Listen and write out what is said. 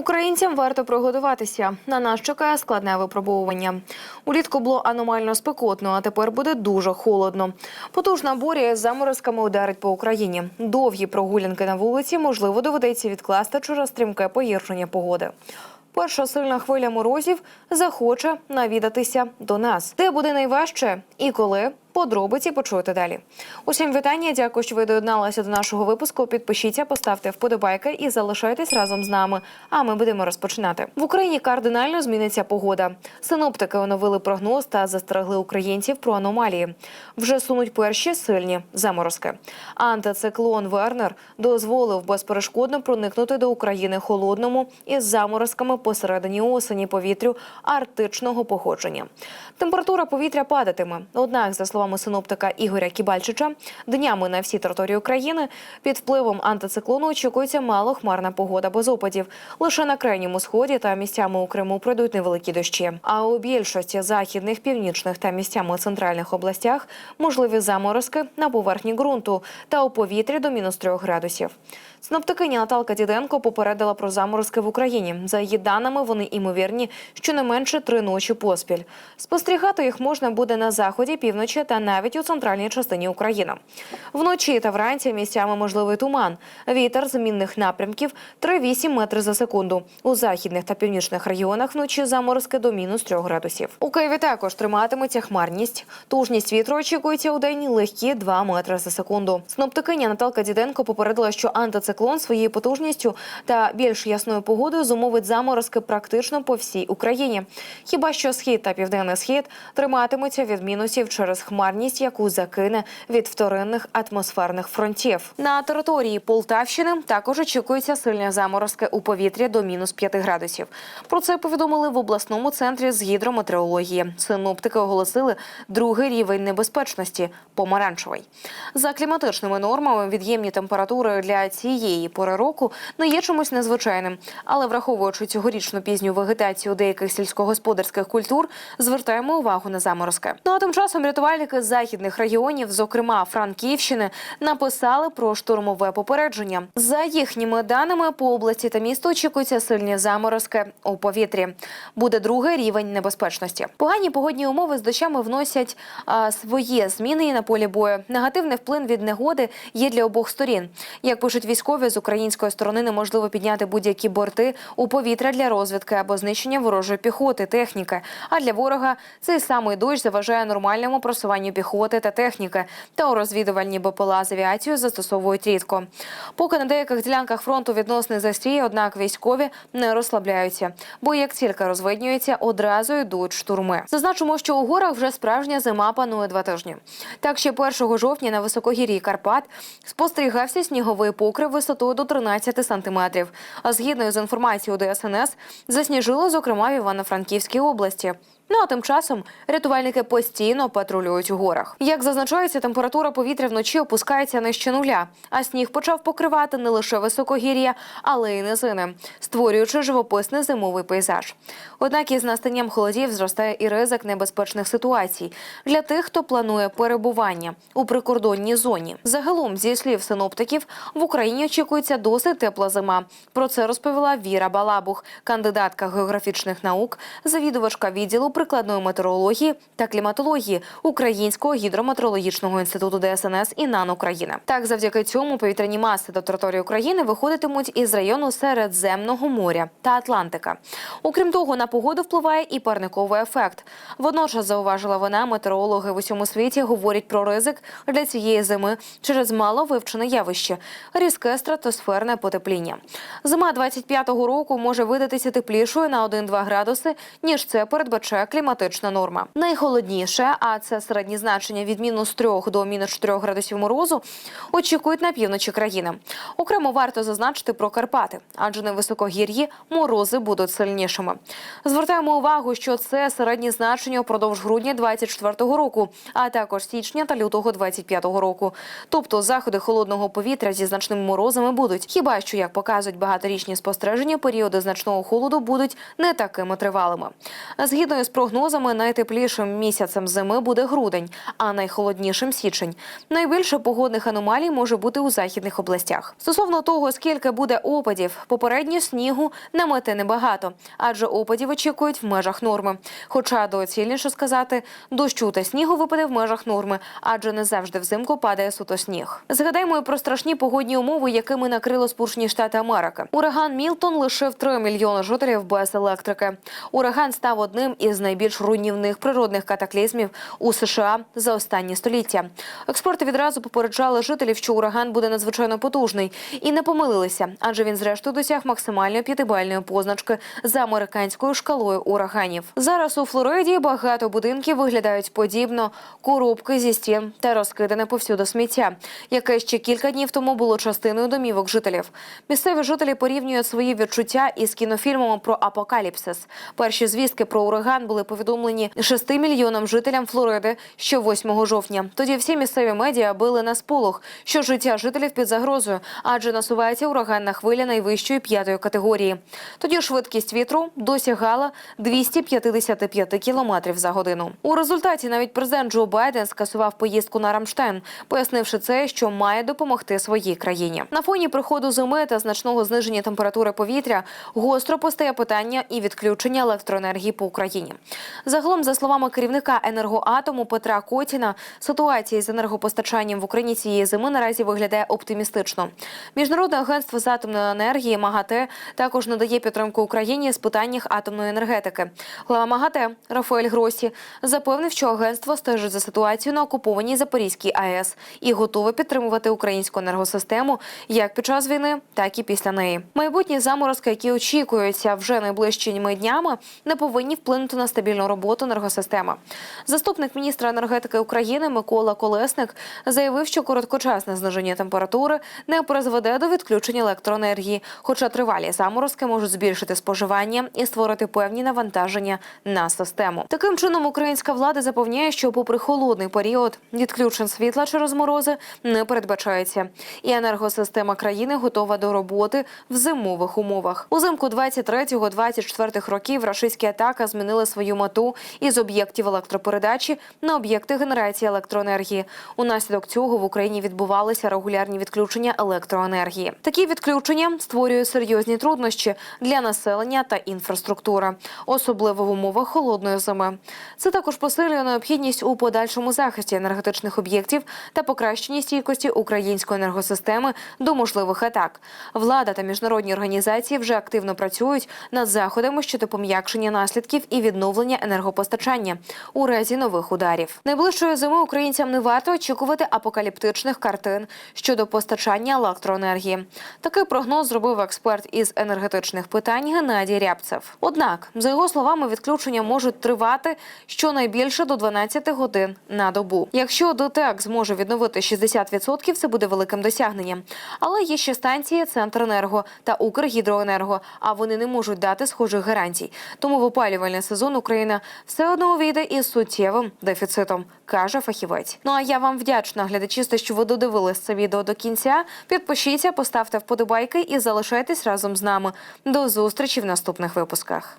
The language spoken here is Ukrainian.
Українцям варто приготуватися. На нас чекає складне випробовування. Улітку було аномально спекотно, а тепер буде дуже холодно. Потужна буря з заморозками ударить по Україні. Довгі прогулянки на вулиці можливо доведеться відкласти через стрімке погіршення погоди. Перша сильна хвиля морозів захоче навідатися до нас. Де буде найважче і коли подробиці почуєте далі. Усім вітання. Дякую, що ви доєдналися до нашого випуску. Підпишіться, поставте вподобайки і залишайтесь разом з нами. А ми будемо розпочинати. В Україні кардинально зміниться погода. Синоптики оновили прогноз та застерегли українців про аномалії. Вже сунуть перші сильні заморозки. Антициклон Вернер дозволив безперешкодно проникнути до України холодному із заморозками посередині осені повітрю арктичного походження. Температура повітря падатиме. Однак, за словами синоптика Ігоря Кібальчича, днями на всій території України під впливом антициклону очікується малохмарна погода без опадів. Лише на крайньому сході та місцями у Криму пройдуть невеликі дощі. А у більшості західних, північних та місцями центральних областях можливі заморозки на поверхні ґрунту та у повітрі до мінус трьох градусів. Синоптикиня Наталка Діденко попередила про заморозки в Україні. За її даними, вони імовірні щонайменше три ночі поспіль. Спостерігати їх можна буде на заході, півночі та навіть у центральній частині України. Вночі та вранці місцями можливий туман. Вітер змінних напрямків 3-8 метри за секунду. У західних та північних регіонах вночі заморозки до мінус 3 градусів. У Києві також триматиметься хмарність. Тужність вітру очікується у день легкі 2 метри за секунду. Синоптикиня Наталка Діденко попередила, що антициклон своєю потужністю та більш ясною погодою зумовить заморозки практично по всій Україні. Хіба що схід та південний схід триматимуться від мінусів через хмарність, яку закине від вторинних атмосферних фронтів. На території Полтавщини також очікуються сильні заморозки у повітрі до мінус 5 градусів. Про це повідомили в обласному центрі з гідрометеорології. Синоптики оголосили другий рівень небезпечності помаранчевий. За кліматичними нормами від'ємні температури для цієї пори року не є чимось незвичайним, але враховуючи цьогорічну пізню вегетацію деяких сільськогосподарських культур, звертаємо увагу на заморозки. Ну а тим часом рятувальники з західних регіонів, зокрема Франківщини, написали про штурмове попередження. За їхніми даними по області та місту очікуються сильні заморозки у повітрі. Буде другий рівень небезпечності. Погані погодні умови з дощами вносять а, свої зміни і на полі бою. Негативний вплив від негоди є для обох сторін. Як пишуть військові, з української сторони неможливо підняти будь-які борти у повітря для розвідки або знищення ворожої піхоти, техніки. А для ворога цей самий дощ заважає нормальному просуванню піхоти та техніки. Та у розвідувальні БПЛА з авіацією застосовують рідко. Поки на деяких ділянках фронту відносний застрій, однак військові не розслабляються, бо як тільки розвиднюється, одразу йдуть штурми. Зазначимо, що у горах вже справжня зима панує два тижні. Так ще 1 жовтня на високогір'ї Карпат спостерігався сніговий покрив висотою до 13 сантиметрів. А згідно з інформацією ДСНС, засніжило, зокрема, в Івано-Франківській області. Ну а тим часом рятувальники постійно патрулюють у горах. Як зазначається, температура повітря вночі опускається нижче нуля, а сніг почав покривати не лише високогір'я, але й низини, створюючи живописний зимовий пейзаж. Однак із настанням холодів зростає і ризик небезпечних ситуацій для тих, хто планує перебування у прикордонній зоні. Загалом, зі слів синоптиків, в Україні очікується досить тепла зима. Про це розповіла Віра Балабух, кандидатка географічних наук, завідувачка відділу прикладної метеорології та кліматології Українського гідрометеорологічного інституту ДСНС і НАН України. Так, завдяки цьому повітряні маси до території України виходитимуть із району Середземного моря та Атлантика. Окрім того, на погоду впливає і парниковий ефект. Водночас зауважила вона, метеорологи в усьому світі говорять про ризик для цієї зими через мало вивчене явище різке стратосферне потепління. Зима 25-го року може видатися теплішою на 1-2 градуси, ніж це передбачає кліматична норма. Найхолодніше, а це середні значення від мінус 3 до мінус 4 градусів морозу, очікують на півночі країни. Окремо варто зазначити про Карпати, адже на високогір'ї морози будуть сильнішими. Звертаємо увагу, що це середні значення упродовж грудня 24-го року, а також січня та лютого 25-го року. Тобто заходи холодного повітря зі значними морозами будуть. Хіба що, як показують багаторічні спостереження, періоди значного холоду будуть не такими тривалими. Згідно з прогнозами, найтеплішим місяцем зими буде грудень, а найхолоднішим січень. Найбільше погодних аномалій може бути у західних областях. Стосовно того, скільки буде опадів, попередньо снігу намети небагато, адже опадів очікують в межах норми. Хоча доцільніше сказати, дощу та снігу випаде в межах норми, адже не завжди взимку падає суто сніг. Згадаємо і про страшні погодні умови, якими накрило Сполучені Штати Америки. Ураган Мілтон лишив 3 мільйони жителів без електрики. Ураган став одним із найбільш руйнівних природних катаклізмів у США за останні століття. Експерти відразу попереджали жителів, що ураган буде надзвичайно потужний, і не помилилися, адже він зрештою досяг максимальної п'ятибальної позначки за американською шкалою ураганів. Зараз у Флориді багато будинків виглядають подібно коробки зі стін та розкидане повсюди сміття, яке ще кілька днів тому було частиною домівок жителів. Місцеві жителі порівнюють свої відчуття із кінофільмами про апокаліпсис. Перші звістки про ураган були повідомлені 6 мільйонам жителям Флориди ще 8 жовтня. Тоді всі місцеві медіа били на сполох, що життя жителів під загрозою, адже насувається ураганна хвиля найвищої п'ятої категорії. Тоді швидкість вітру досягала 255 кілометрів за годину. У результаті навіть президент Джо Байден скасував поїздку на Рамштайн, пояснивши це, що має допомогти своїй країні. На фоні приходу зими та значного зниження температури повітря гостро постає питання і відключення електроенергії по Україні. Загалом, за словами керівника енергоатому Петра Котіна, ситуація з енергопостачанням в Україні цієї зими наразі виглядає оптимістично. Міжнародне агентство з атомної енергії МАГАТЕ також надає підтримку Україні з питаннях атомної енергетики. Глава МАГАТЕ Рафаель Гросі запевнив, що агентство стежить за ситуацією на окупованій Запорізькій АЕС і готове підтримувати українську енергосистему як під час війни, так і після неї. Майбутні заморозки, які очікуються вже найближчими днями, не повинні вплинути на стабільну роботу енергосистеми. Заступник міністра енергетики України Микола Колесник заявив, що короткочасне зниження температури не призведе до відключення електроенергії, хоча тривалі заморозки можуть збільшити споживання і створити певні навантаження на систему. Таким чином, українська влада запевняє, що, попри холодний період, відключень світла через морози не передбачається, і енергосистема країни готова до роботи в зимових умовах. Узимку 23-24 років рашистські атаки змінили свою мету із об'єктів електропередачі на об'єкти генерації електроенергії. Унаслідок цього в Україні відбувалися регулярні відключення електроенергії. Такі відключення створюють серйозні труднощі для населення та інфраструктури, особливо в умовах холодної зими. Це також посилює необхідність у подальшому захисті енергетичних об'єктів та покращенні стійкості української енергосистеми до можливих атак. Влада та міжнародні організації вже активно працюють над заходами щодо пом'якшення наслідків і відновлення енергопостачання у разі нових ударів. Найближчої зими українцям не варто очікувати апокаліптичних картин щодо постачання електроенергії. Такий прогноз зробив експерт із енергетичних питань Геннадій Рябцев. Однак, за його словами, відключення можуть тривати щонайбільше до 12 годин на добу. Якщо ДТЕК зможе відновити 60%, це буде великим досягненням. Але є ще станції Центренерго та Укргідроенерго, а вони не можуть дати схожих гарантій. Тому в опалювальний сезон Україна все одно увійде із суттєвим дефіцитом, каже фахівець. Ну а я вам вдячна, глядачі, що ви додивились це відео до кінця. Підпишіться, поставте вподобайки і залишайтесь разом з нами. До зустрічі в наступних випусках.